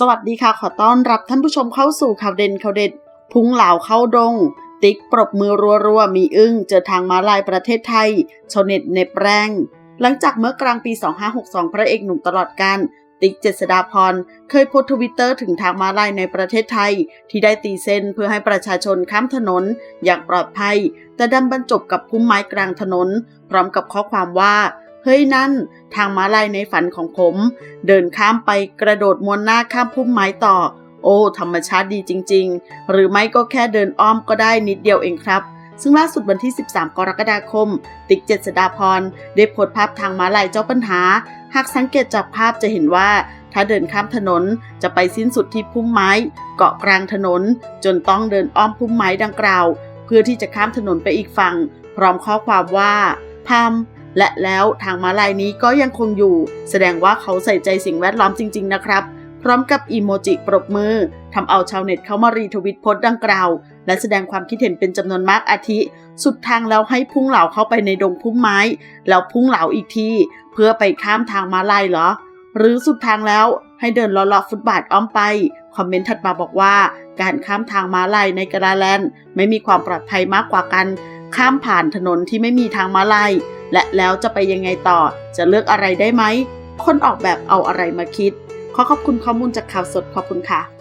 สวัสดีค่ะ ขอต้อนรับท่านผู้ชมเข้าสู่ข่าวเด่นข่าวเด็ด พุงเหล่าเข้าดง ติ๊กปรบมือรัวๆ มีอึ้ง เจอทางม้าลายประเทศไทยชาวเน็ตเน็บแรง หลังจากเมื่อกลางปี 2562 พระเอกหนุ่มตลอดการติ๊กเจษดาพร เคยโพสต์ทวิตเตอร์ถึงทางม้าลายในประเทศไทย ที่ได้ตีเส้นเพื่อให้ประชาชนข้ามถนน อย่างปลอดภัย แต่ดันบรรจบกับพุ่มไม้กลางถนน พร้อมกับข้อความว่า เฮ้ยนั่น ทางม้าลายในฝันของผม เดินข้ามไปกระโดดมวนหน้าข้ามพุ่มไม้ต่อ โอ้ ธรรมชาติดีจริง ๆ หรือไม่ก็แค่เดินอ้อมก็ได้นิดเดียวเองครับซึ่งล่าสุดวันที่ 13 กรกฎาคม ติ๊กเจษดาพรได้โพสต์ภาพทางม้าลายเจ้าปัญหา หากสังเกตจากภาพจะเห็นว่า ถ้าเดินข้ามถนนจะไปสิ้นสุดที่พุ่มไม้ เกาะกลางถนน จนต้องเดินอ้อมพุ่มไม้ดังกล่าว เพื่อที่จะข้ามถนนไปอีกฝั่ง พร้อมข้อความว่าพาม และแล้วทางม้าลายนี้ก็ยังคงอยู่ แสดงว่าเขาใส่ใจสิ่งแวดล้อมจริง ๆ นะครับ พร้อมกับอีโมจิปรบมือทำเอาชาวเน็ตเข้ามารีทวิตโพสต์ดังกล่าว และแสดงความคิดเห็นเป็นจำนวนมากอาทิ สุดทางแล้วให้พุ่งเหล่าเข้าไปในดงพุ่มไม้ แล้วพุ่งเหล่าอีกที เพื่อไปข้ามทางม้าลายเหรอ หรือสุดทางแล้วให้เดินลาะๆฟุตบาทอ้อมไป คอมเมนต์ถัดมาบอกว่า การข้ามทางม้าลายในกราแลนด์ ไม่มีความปลอดภัยมากกว่ากัน ข้ามผ่านถนนที่ไม่มีทางม้าลาย และแล้วจะไปยังไงต่อ จะเลือกอะไรได้ไหม คนออกแบบเอาอะไรมาคิด ขอขอบคุณข้อมูลจากข่าวสดขอบคุณค่ะ